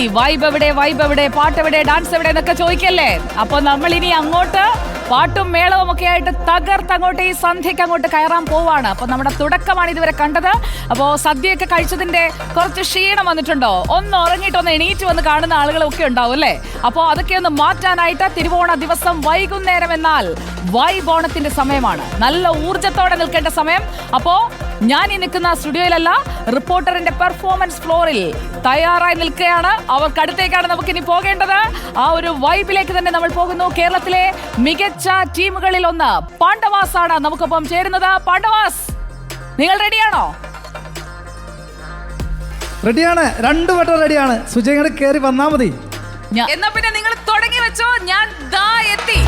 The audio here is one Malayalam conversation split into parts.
ഇനി വൈബ് എവിടെ വൈബ് എവിടെ പാട്ട് എവിടെ ഡാൻസ് എവിടെ എന്നൊക്കെ ചോദിക്കല്ലേ? അപ്പൊ നമ്മൾ ഇനി അങ്ങോട്ട് പാട്ടും മേളവും ഒക്കെ ആയിട്ട് തകർത്ത് അങ്ങോട്ട് ഈ സന്ധ്യയ്ക്ക് അങ്ങോട്ട് കയറാൻ പോവാണ്. അപ്പൊ നമ്മുടെ തുടക്കമാണ് ഇതുവരെ കണ്ടത്. അപ്പോ സദ്യയൊക്കെ കഴിച്ചതിന്റെ കുറച്ച് ക്ഷീണം വന്നിട്ടുണ്ടോ? ഒന്ന് ഉറങ്ങിയിട്ട് ഒന്ന് എണീറ്റ് വന്ന് കാണുന്ന ആളുകളൊക്കെ ഉണ്ടാവും അല്ലേ? അപ്പോ അതൊക്കെ ഒന്ന് മാറ്റാനായിട്ട് തിരുവോണ ദിവസം വൈകുന്നേരം എന്നാൽ വൈബോണത്തിന്റെ സമയമാണ്. നല്ല ഊർജത്തോടെ നിൽക്കേണ്ട സമയം. അപ്പോ ഞാൻ ഈ നിൽക്കുന്ന സ്റ്റുഡിയോയിലല്ല റിപ്പോർട്ടറിന്റെ പെർഫോമൻസ് ഫ്ലോറിൽ തയ്യാറായി നിൽക്കുകയാണ്. അവർക്കടുത്തേക്കാണ് നമുക്ക് ഇനി പോകേണ്ടത്. ആ ഒരു വൈബിലേക്ക് തന്നെ നമ്മൾ പോകുന്നു. കേരളത്തിലെ മികച്ച ടീമുകളിൽ ഒന്ന് പാണ്ഡവാസ് ആണ് നമുക്കൊപ്പം ചേരുന്നത്. പാണ്ഡവാസ് നിങ്ങൾ റെഡിയാണോ റെഡിയാണ് രണ്ടു വട്ടം റെഡിയാണ് സുജയങ്ങൾ കയറി വന്നാ മതി. എന്നാ പിന്നെ നിങ്ങൾ തുടങ്ങി വെച്ചോ. ഞാൻ ദാ എത്തി.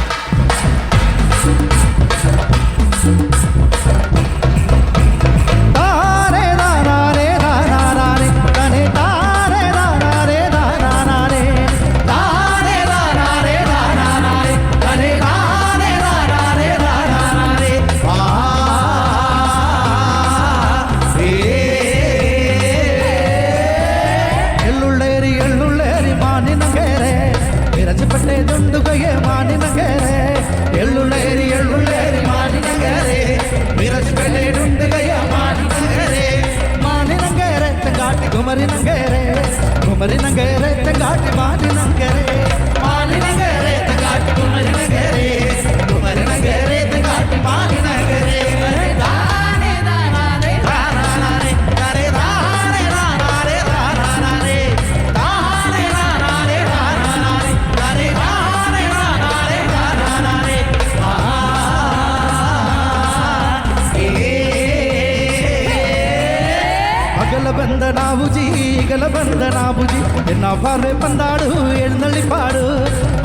ಹಾಡಿ ಮಾಡಿ ನಂಗೆ പാർവെ പന്താടു എഴുന്നള്ളിപ്പാടു.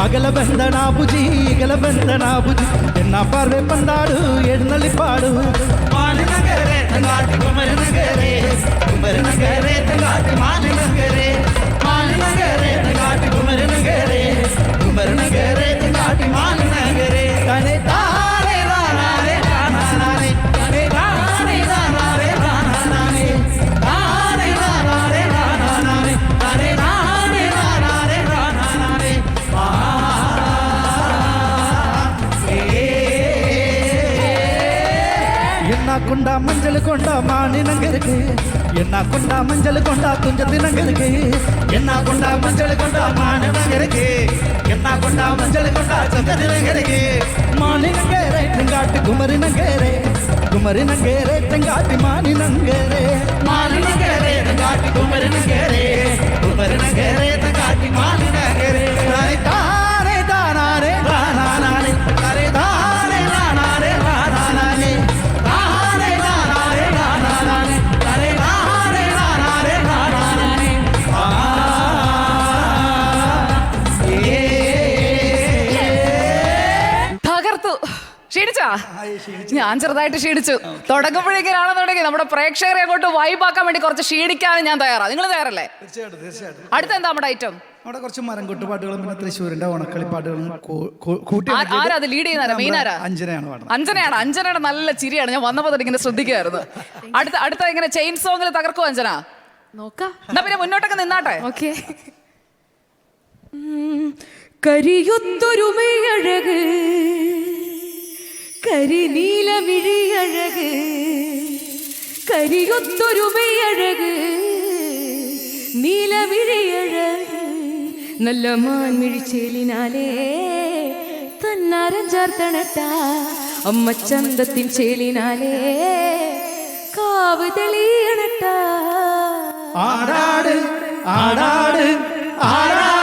അകല ബന്ധനാവുജി ഇകല ബന്ധനാവുജി എന്നാ പാർവെ പന്താടു എഴുന്നള്ളിപ്പാടു. കുമര നഗരേ കുമര നഗരേ തങ്കാട്ടി മാലിനഗരെ கொண்டா மாநிலங்கருக்கு என்ன கொண்டா மஞ்சள் கொண்டா துஞ்சத்தினங்கருக்கு என்ன கொண்டா மஞ்சள் கொண்டா மாநிலங்கருக்கு என்ன கொண்டா மஞ்சள் கொண்டா சந்ததினங்கருக்கு மாநிலங்கேரே தெங்காட்டு குமரி நங்கேரே குமரி நங்கேரே தெங்காட்டி மானி நங்கேரே மானி நங்கேரே தெங்காட்டி குமரி நங்கேரே குமரி நங்கேரே தெங்காட்டி மானி ഞാൻ ചെറുതായിട്ട് ക്ഷീണിച്ചു. തുടങ്ങുമ്പോഴേക്കാണെന്നുണ്ടെങ്കിൽ നമ്മുടെ പ്രേക്ഷകരെ അങ്ങോട്ട് വൈബാക്കാൻ വേണ്ടി കുറച്ച് ക്ഷീണിക്കാനും ഞാൻ തയ്യാറാണ് നിങ്ങൾ തയ്യാറല്ലേ? തീർച്ചയായിട്ടും തീർച്ചയായിട്ടും. അടുത്ത എന്താ നമ്മുടെ ഐറ്റം അവിടെ കുറച്ച് മരം കൊട്ടുപാട്ടുകളും പിന്നെ തൃശ്ശൂരിന്റെ ഓണക്കളിപ്പാട്ടുകളും കൂട്ടി ആ- ആരാ അത് lead ചെയ്യുന്നത്? നമ്മുടെ ആരാ? അഞ്ജനയാണ് പാടുന്നത്. അഞ്ജനയാണ്. അഞ്ജനയുടെ നല്ല ചിരിയാണ്. ഞാൻ വന്നപ്പോൾ തന്നെ ഇങ്ങനെ ശ്രദ്ധിക്കുകയായിരുന്നു അടുത്ത അടുത്ത ഇങ്ങനെ ചെയിൻ സോങ്ങിൽ തകർക്കും അഞ്ജന? നോക്കാം. എന്നാ പിന്നെ മുന്നോട്ടൊക്കെ നിന്നാട്ടെ. ഓക്കെ. കരിയൊത്തൊരുമയഴക് കരിനീലമിഴിയഴക് കരിയൊത്തൊരുമയഴക് നീലമിഴിയഴക് നല്ല മാൻമിഴിച്ചേലിനാലേ തന്നാരം ചേർത്തണട്ട അമ്മ ചന്തത്തിൻ ചേലിനാലേ കാവ് തെളിയണട്ട. ആടാട് ആടാട് ആടാടാടാട്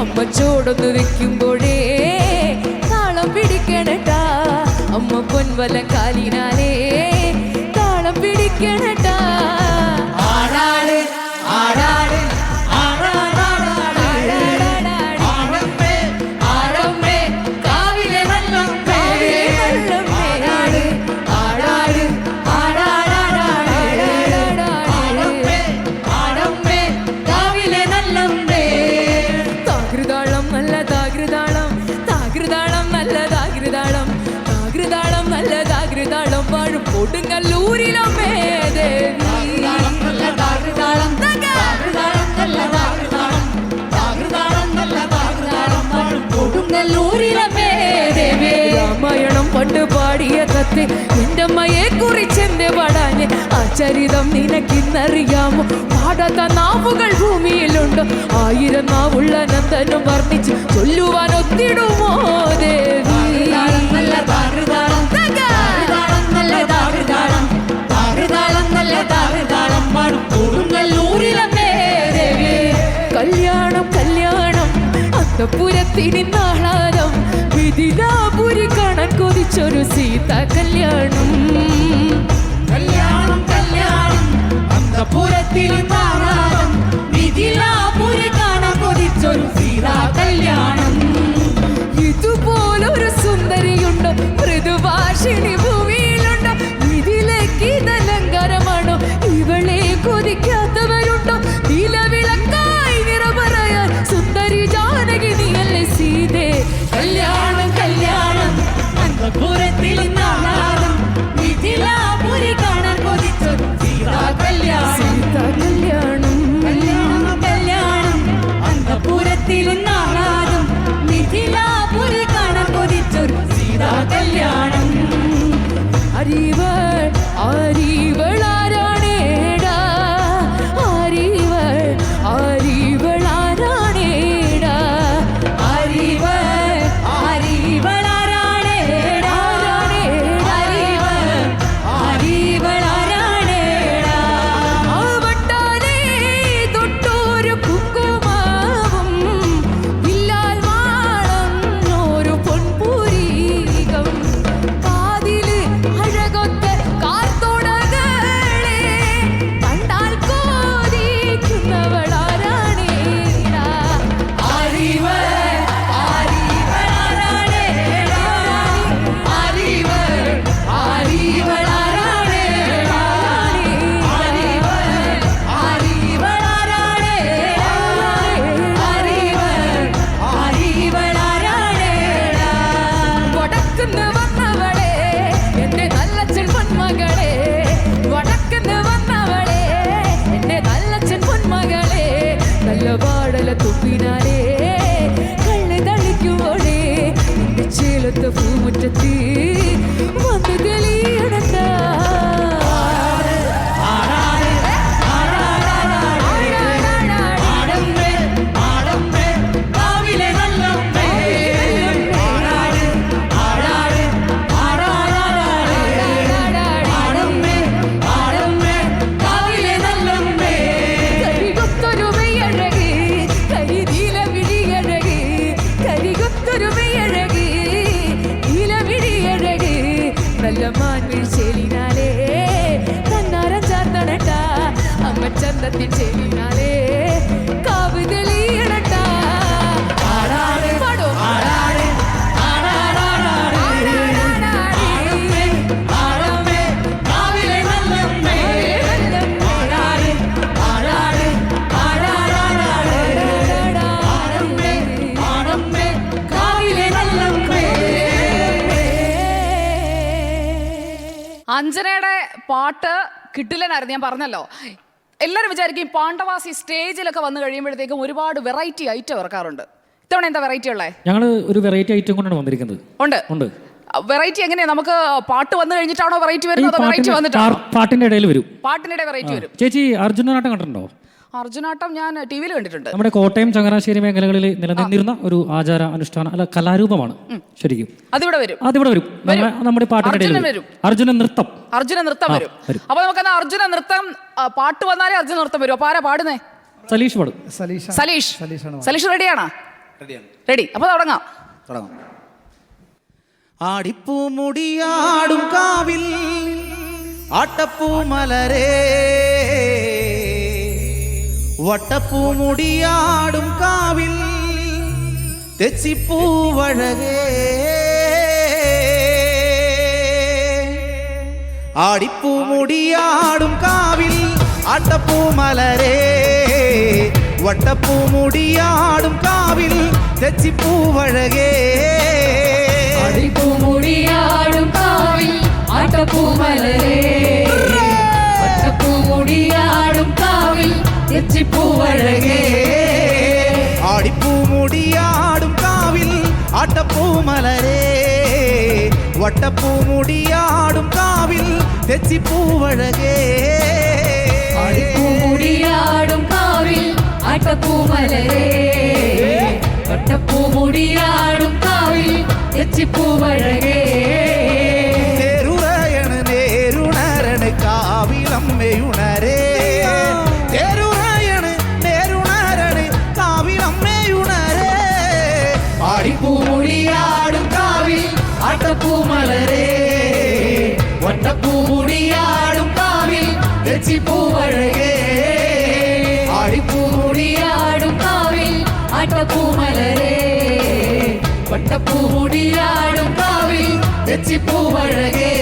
അമ്മ ചോടൊന്ന് വെക്കുമ്പോഴേ താളം പിടിക്കണട്ടാ. അമ്മ പൊൻവല കാലിനാലേ താളം പിടിക്കണട്ടാ. പാടിയ എന്റെ അമ്മയെ കുറിച്ച് കുറിച്ചെന്റെ പാടാഞ്ഞ് ആ ചരിതം നിനക്കിന്നറിയാമോ? പാടാത്ത നാവുകൾ ഭൂമിയിലുണ്ട്. ആയിരം നാവുള്ള നന്ദനും വർണിച്ച് ചൊല്ലുവാൻ ഒത്തിടുമോ ദേവി? കല്യാണം കല്യാണം അന്തപുരത്തിന് നാളാരം. വിധിലാപുരി കാണാൻ കൊതിച്ചൊരു സീത കല്യാണം. കല്യാണം കല്യാണം അന്തപുരത്തിൽ നാളാരം മിഥിലാപുരി കാണാൻ കൊതിച്ചൊരു സീതാ കല്യാണം. നല്ല മാൻവിഴ് ചെലിനാലേ തന്നാരം ചാർത്തണട്ട അമ്മ ചന്തത്തിൻ അഞ്ജനയുടെ പാട്ട് കിട്ടില്ലെന്നായിരുന്നു ഞാൻ പറഞ്ഞല്ലോ. എല്ലാവരും വിചാരിക്കും പാണ്ഡവാസി സ്റ്റേജിലൊക്കെ വന്നു കഴിയുമ്പോഴത്തേക്കും ഒരുപാട് വെറൈറ്റി ഐറ്റം ഇറക്കാറുണ്ട്. ഇത്തവണ എന്താ വെറൈറ്റി ഉള്ളത് ഞങ്ങൾ ഒരു വെറൈറ്റി ഐറ്റം കൊണ്ടാണ് വന്നിരിക്കുന്നത്. ഉണ്ട്. ഉണ്ട്. വെറൈറ്റി എങ്ങനെയാ? നമുക്ക് പാട്ട് വന്നു കഴിഞ്ഞിട്ടാണോ വെറൈറ്റി വരുന്നത് വെറൈറ്റി പാട്ടിന്റെ വന്നിട്ടാണോ? പാട്ടിന്റെ ഇടയിൽ വരും. പാട്ടിനിടെ വെറൈറ്റി വരും. ചേച്ചി അർജുനനാട്ടം കണ്ടിട്ടുണ്ടോ? അർജുനാട്ടം ഞാൻ ടി വിയിൽ കണ്ടിട്ടുണ്ട്. നമ്മുടെ കോട്ടയം ചങ്ങനാശ്ശേരി മേഖലകളിൽ നിലനിന്നിരുന്ന ഒരു ആചാര അനുഷ്ഠാന അല്ല കലാരൂപമാണ് ശരിക്കും. അതിവിടെ വരും. അതിവിടെ വരും. നമ്മുടെ നമ്മുടെ പാട്ടിന്റെ ഇടയിൽ അർജുനൻ വരും. വരും. അർജുന നൃത്തം. അർജുന നൃത്തം വരും. വരും. അപ്പൊ നമുക്കെന്നാ അർജുന നൃത്തം ആ, പാട്ട് വന്നാലേ അർജുന നൃത്തം വരും. അപ്പൊ ആരാ പാടുന്നേ? സലീഷ് പാടും. സലീഷ സലീഷ്. സലീഷാണ് സലീഷ് റെഡിയാണോ? റെഡി. അപ്പൊ തുടങ്ങാം. ആടിപ്പൂ മുടിയാടും കാവിൽ ആട്ടപ്പൂ മലരേ. வட்டப்பூ முடியாடும் காவில் தெச்சிப்பூவழகே ஆடிப்பூ முடியாடும் காவில் ஆட்டப்பூ மலரே. வட்டப்பூ முடியாடும் காவில் தெச்சிப்பூவழகே ஆடிப்பூ முடியாடும் காவில் ஆட்டப்பூ மலரே. வட்டப்பூ முடியாடும் காவில் வெற்றி பூவழகே. ஆடிப்பூ முடியாடும் காவில் ஆட்டப்பூ மலரே. வட்டப்பூ முடியாடும் காவில் தெச்சி பூவழகே. ஆடிப்பூ முடியாடும் காவில் ஆட்டப்பூ மலரே. வட்டப்பூ முடியாடும் காவில் தெச்சி பூவழகே. வட்டப்பூ முடியாடும் காவி தெச்சி பூவழகே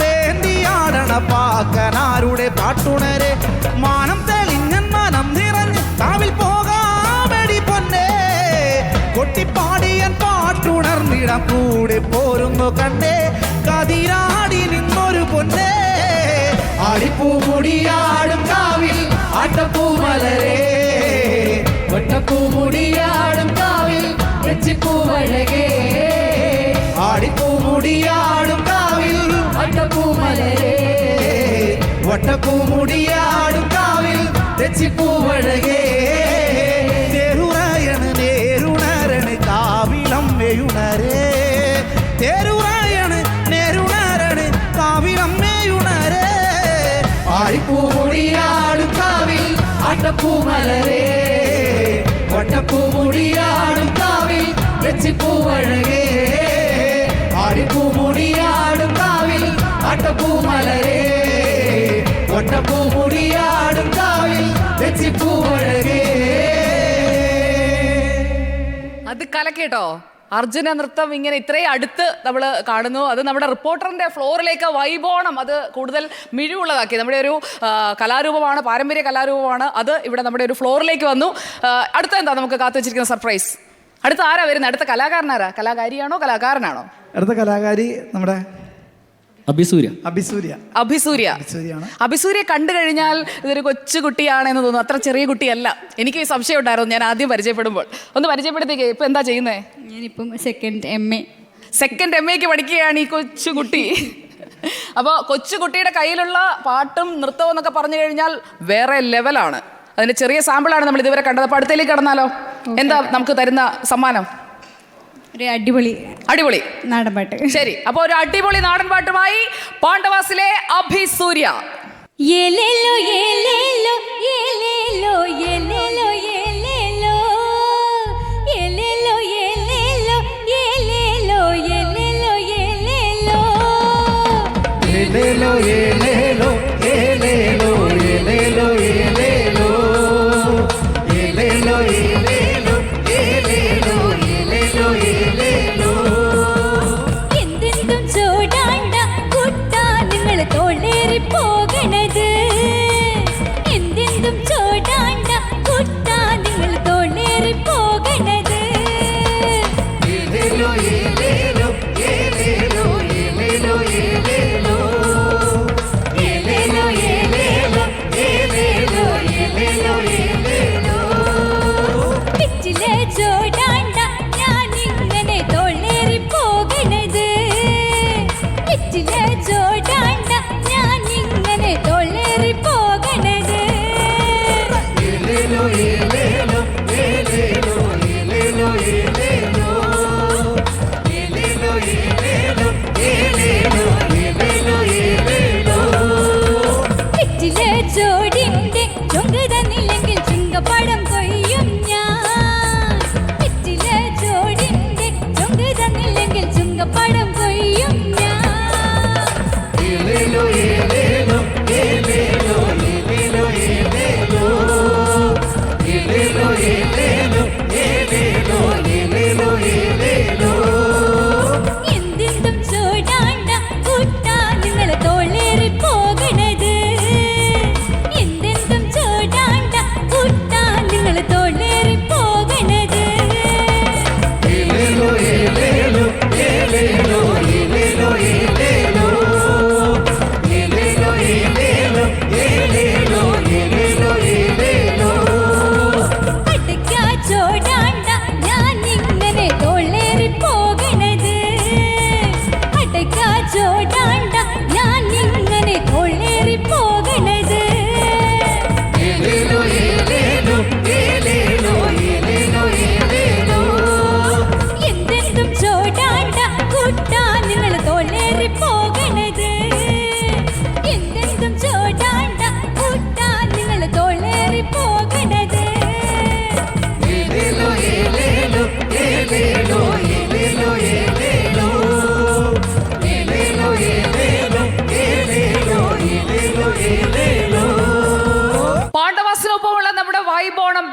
വേണ്ടിയാടണ പാക്കനാരുടെ പാട്ടുണരെ. മാനം തെളിഞ്ഞൻ മനം നിറഞ്ഞ് കാവിൽ പോകാമെടി പൊന്നേ. കൊട്ടിപ്പാടിയൻ പാട്ടുണർന്നിടം കൂടെ പോരുന്നു കണ്ടേ. ஆடிப்பூ முடியாடும் காவில் ஆட்டப்பூ மலரே. ஒட்டப்பூ முடியாடும் காவில் வெச்சிப்பூ அழகே. ஆடிப்பூ முடியாடும் காவில் ஆட்டப்பூ மலரே. ஒட்டப்பூ முடியாடும் காவில் வெச்சிப்பூ அழகே. முடியாடும் காவில் ஆட்டப்பூ மலரே. வட்டப்பூ முடியாடும் காவில் வெச்சிப்பூ அழகே ஆடிப்பூ முடியாடும் காவில் ஆட்டப்பூ மலரே. ஒட்டப்பூ முடியாடும் காவில் வெச்சிப்பூ அழகே അത് കലക്കേട്ടോ അർജുന നൃത്തം ഇങ്ങനെ ഇത്രയും അടുത്ത് നമ്മൾ കാണുന്നു. അത് നമ്മുടെ റിപ്പോർട്ടറിന്റെ ഫ്ലോറിലേക്ക് വൈബോണം. അത് കൂടുതൽ മിഴിവുള്ളതാക്കി. നമ്മുടെ ഒരു കലാരൂപമാണ് പാരമ്പര്യ കലാരൂപമാണ്. അത് ഇവിടെ നമ്മുടെ ഒരു ഫ്ലോറിലേക്ക് വന്നു. അടുത്ത എന്താ നമുക്ക് കാത്തു വെച്ചിരിക്കുന്ന സർപ്രൈസ് അടുത്ത ആരാ വരുന്നത് അടുത്ത കലാകാരനാരാ? കലാകാരിയാണോ കലാകാരനാണോ? അടുത്ത കലാകാരി നമ്മുടെ അഭിസൂര്യ. അഭിസൂര്യ. അഭിസൂര്യ. അഭിസൂര്യാണ്. അഭിസൂര്യ കണ്ടു കഴിഞ്ഞാൽ ഇതൊരു കൊച്ചു കുട്ടിയാണെന്ന് തോന്നുന്നു. അത്ര ചെറിയ കുട്ടിയല്ല. എനിക്ക് സംശയം ഉണ്ടായിരുന്നു. ഞാൻ ആദ്യം പരിചയപ്പെടുമ്പോൾ. ഒന്ന് പരിചയപ്പെടുത്തേക്ക്. ഇപ്പൊ എന്താ ചെയ്യുന്നേ? ഞാനിപ്പം second M A second M എക്ക് പഠിക്കുകയാണ് ഈ കൊച്ചു കുട്ടി. അപ്പോൾ കൊച്ചു കുട്ടിയുടെ കയ്യിലുള്ള പാട്ടും നൃത്തവും എന്നൊക്കെ പറഞ്ഞു കഴിഞ്ഞാൽ വേറെ ലെവലാണ് അതിന്റെ ചെറിയ സാമ്പിളാണ് നമ്മൾ ഇതുവരെ കണ്ടത്. അപ്പോൾ അടുത്തേക്ക് കടന്നാലോ? എന്താ നമുക്ക് തരുന്ന സമ്മാനം? ഒരു അടിപൊളി അടിപൊളി. നാടൻ പാട്ട്. ശരി അപ്പോൾ ഒരു അടിപൊളി നാടൻ പാട്ടുമായി പാണ്ഡവാസിലെ അഭിസൂര്യ. ഏലേലോ എലോ എലോ ഏലേലോ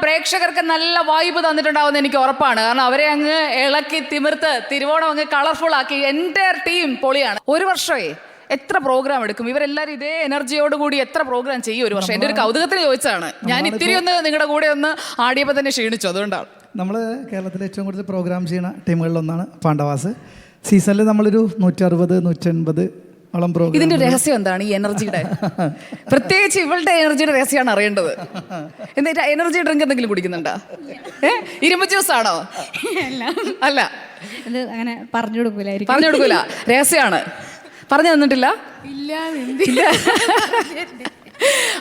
പ്രേക്ഷകർക്ക് നല്ല വായ്പ തന്നിട്ടുണ്ടാവുമെന്ന് എനിക്ക് ഉറപ്പാണ്. കാരണം അവരെ അങ്ങ് ഇളക്കി തിമിർത്ത് തിരുവോണം അങ്ങ് കളർഫുൾ ആക്കി എന്റെ ടീം പൊളിയാണ്. ഒരു വർഷമേ എത്ര പ്രോഗ്രാം എടുക്കും? ഇവരെല്ലാവരും ഇതേ എനർജിയോട് കൂടി എത്ര പ്രോഗ്രാം ചെയ്യും ഒരു വർഷം? എന്റെ ഒരു കൗതുകത്തിന് ചോദിച്ചതാണ്. ഞാൻ ഇത്തിരി ഒന്ന് നിങ്ങളുടെ കൂടെ ഒന്ന് ആടിയപ്പോൾ തന്നെ ക്ഷീണിച്ചു. അതുകൊണ്ടാണ്. നമ്മൾ കേരളത്തിൽ ഏറ്റവും കൂടുതൽ പ്രോഗ്രാം ചെയ്യുന്ന ടീമുകളിലൊന്നാണ് പാണ്ഡവാസ്. സീസണിൽ നമ്മളൊരു നൂറ്ററുപത് നൂറ്റൻപത് പ്രോഗ്രാം ഇതിന്റെ രഹസ്യം എന്താണ് ഈ എനർജിയുടെ? പ്രത്യേകിച്ച് ഇവളുടെ എനർജിയുടെ രഹസ്യമാണ് അറിയേണ്ടത്. എന്നിട്ട് എനർജി ഡ്രിങ്ക് എന്തെങ്കിലും കുടിക്കുന്നുണ്ടോ? ഏ? ഇരുമ്പ് ജ്യൂസ് ആണോ? അല്ല. അങ്ങനെ പറഞ്ഞു കൊടുക്കൂലായിരിക്കും. പറഞ്ഞു കൊടുക്കൂല. രഹസ്യമാണ്. പറഞ്ഞു തന്നിട്ടില്ല? ഇല്ല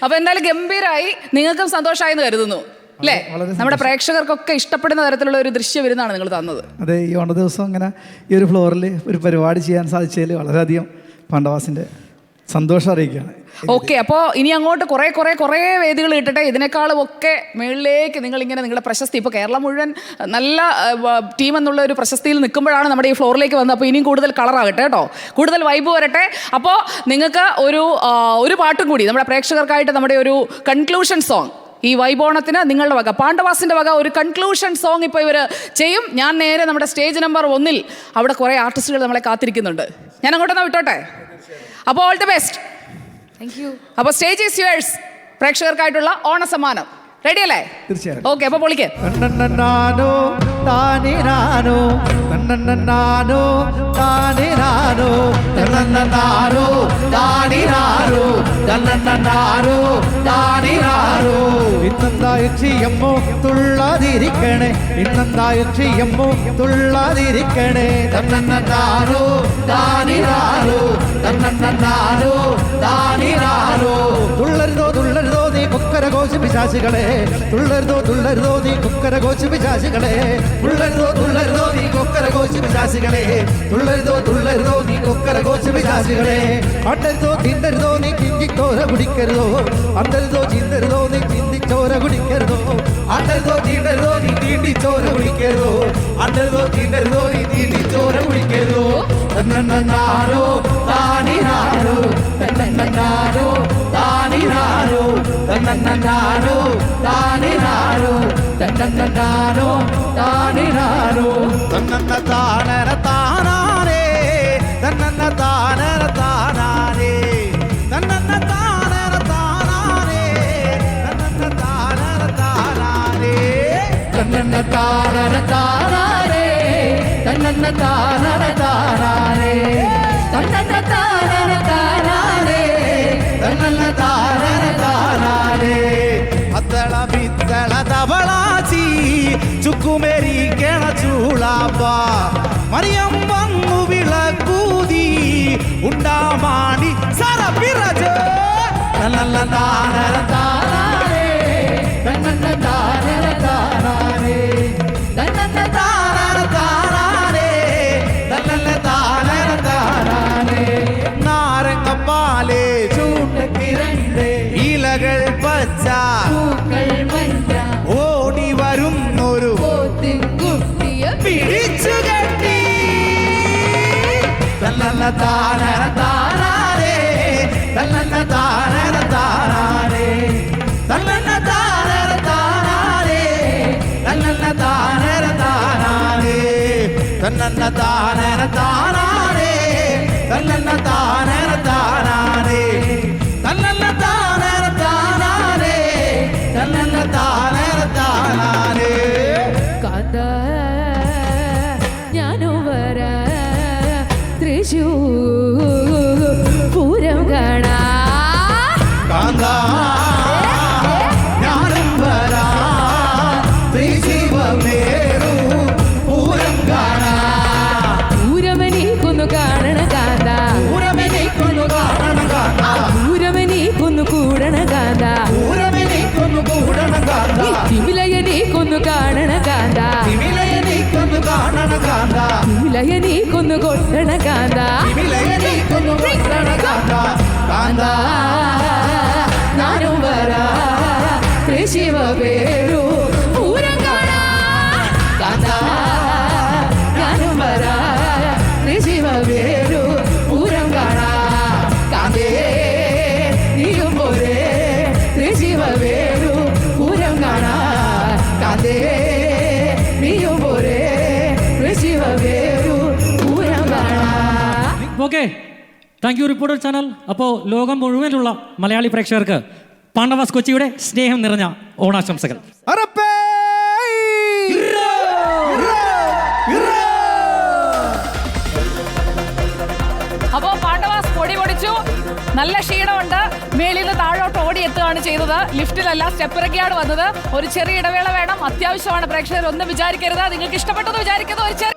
അപ്പൊ എന്തായാലും ഗംഭീരായി. നിങ്ങൾക്കും സന്തോഷമായി എന്ന് കരുതുന്നു. അല്ലേ? നമ്മുടെ പ്രേക്ഷകർക്കൊക്കെ ഇഷ്ടപ്പെടുന്ന തരത്തിലുള്ള ഒരു ദൃശ്യ വിരുന്നാണ് നിങ്ങൾ തന്നത്. അതെ ഈ ഓണ ദിവസം അങ്ങനെ ഈ ഒരു ഫ്ലോറിൽ ഒരു പരിപാടി ചെയ്യാൻ സാധിച്ചതിൽ വളരെയധികം പാണ്ഡവാസിന്റെ സന്തോഷം അറിയിക്കുകയാണ്. ഓക്കെ അപ്പോൾ ഇനി അങ്ങോട്ട് കുറേ കുറേ കുറേ വേദികൾ കിട്ടട്ടെ ഇതിനേക്കാളും ഒക്കെ മേളിലേക്ക് നിങ്ങൾ ഇങ്ങനെ നിങ്ങളുടെ പ്രശസ്തി ഇപ്പോൾ കേരളം മുഴുവൻ നല്ല ടീം എന്നുള്ള ഒരു പ്രശസ്തിയിൽ നിൽക്കുമ്പോഴാണ് നമ്മുടെ ഈ ഫ്ലോറിലേക്ക് വന്നത്. അപ്പോൾ ഇനിയും കൂടുതൽ കളറാകട്ടെ കേട്ടോ. കൂടുതൽ വൈബ് വരട്ടെ. അപ്പോൾ നിങ്ങൾക്ക് ഒരു ഒരു പാട്ടും കൂടി നമ്മുടെ പ്രേക്ഷകർക്കായിട്ട് നമ്മുടെ ഒരു കൺക്ലൂഷൻ സോങ് ഈ വൈബോണത്തിന് നിങ്ങളുടെ വക പാണ്ഡവാസിന്റെ വക ഒരു കൺക്ലൂഷൻ സോങ് ഇപ്പോൾ ഇവർ ചെയ്യും. ഞാൻ നേരെ നമ്മുടെ സ്റ്റേജ് നമ്പർ ഒന്നിൽ അവിടെ കുറേ ആർട്ടിസ്റ്റുകൾ നമ്മളെ കാത്തിരിക്കുന്നുണ്ട്. ഞാൻ അങ്ങോട്ടൊന്ന് വിട്ടോട്ടെ? അപ്പോൾ ഓൾ ദി ബെസ്റ്റ് അപ്പോൾ സ്റ്റേജ് ഈസ് യുവേഴ്സ് പ്രേക്ഷകർക്കായിട്ടുള്ള ഓണ സമ്മാനം റെഡി അല്ലേ? തീർച്ചയായും ഓക്കെ അപ്പോൾ പൊളിക്ക്. തന്നോ താനിരാരോ തന്നോ താനിരാരോ തന്നോ താനിരാരോ ഇന്നെന്തായ ചെയ്യമ്മോ തുള്ളാതിരിക്കണേ ഇന്നെന്തായ ചെയ്യമ്മോ തുള്ളാതിരിക്കണേ തന്നോ താനിരാരോ തന്നോ താനിരാരോ തുള്ളരുതോ തുള്ള കുക്കരകോശി പിശാശികളെ തുള്ളരുതോ തുള്ളരുതോ നീ കുക്കരകോശി പിശാശികളെ തുള്ളരുതോ തുള്ളരുതോ നീ കുക്കരകോശി പിശാശികളെ തുള്ളരുതോ തുള്ളരുതോ നീ കുക്കരകോശി പിശാശികളെ അട്ടരുതോ തിന്നരുതോ നീ ചിന്തിച്ചോര കുടിക്കരുതോ. അട്ടരുതോ ചിന്തരുതോ നീ ചിന്തിച്ചോര കുടിക്കരുതോ. അട്ടരുതോ തിന്നരുതോ നീ തീണ്ടിച്ചോര കുടിക്കരുതോ. അട്ടരുതോ തിന്നരുതോ നീ തീണ്ടിച്ചോര കുടിക്കരുതോ. നന്നാരോ താനിനാരോ നന്നാരോ దాని రారు తన్నన్నారు దాని రారు తన్నన్నారు దాని రారు తన్నన్న తానర తానారే తన్నన్న తానర తానారే. తన్నన్న తానర తానారే తన్నన్న తానర తానారే. తన్నన్న తానర తానారే తన్నన్న తానర తానారే. తన్నన్న తానర తన్నన్న తా ధవళాచి చుక్కుమెరి కెణ చూళాప మరియమ్మంగు విళకూది ఉండామాని సర పిరజ నల్ల తానర తాన தானர தானாரே தன்னன்ன தானர தானாரே தன்னன்ன தானர தானாரே தன்னன்ன தானர தானாரே தன்னன்ன தானர தானாரே കൊട്ടണ കാന്ത. തിമിലയെനിക്കൊന്നു കൊട്ടണം കാന്ത. ഞാനും വരാ. ശിവ പേരു. പൂരം കാണാ. കാന്ത. ഞാനും വരാ. ശിവ പേരു. പൂരം കാണാ. കാന്തേ നീയും പോരേ. ശിവ പേരു. പൂരം കാണാ. കാന്തേ. Okay thank you reporter channel അപ്പോൾ ലോകം മുഴുവനുള്ള മലയാളി പ്രേക്ഷകർക്ക് പാണ്ഡവാസ് കൊച്ചിയുടെ സ്നേഹം നിറഞ്ഞ ഓണാശംസകൾ. അറപ്പേ! അപ്പോ പാണ്ഡവാസ് പൊടി പൊടിച്ചു. നല്ല ക്ഷീണമുണ്ട്. മേളിൽ നിന്ന് താഴോട്ട് ഓടി എത്തുകയാണ് ചെയ്തത്. ലിഫ്റ്റിലല്ല സ്റ്റെപ്പിറക്കിയാണ് വന്നത്. ഒരു ചെറിയ ഇടവേള വേണം. അത്യാവശ്യമാണ് പ്രേക്ഷകർ ഒന്നും വിചാരിക്കരുത്. നിങ്ങൾക്ക് ഇഷ്ടപ്പെട്ടത് വിചാരിക്കുന്നത് ഒരു ചെറിയ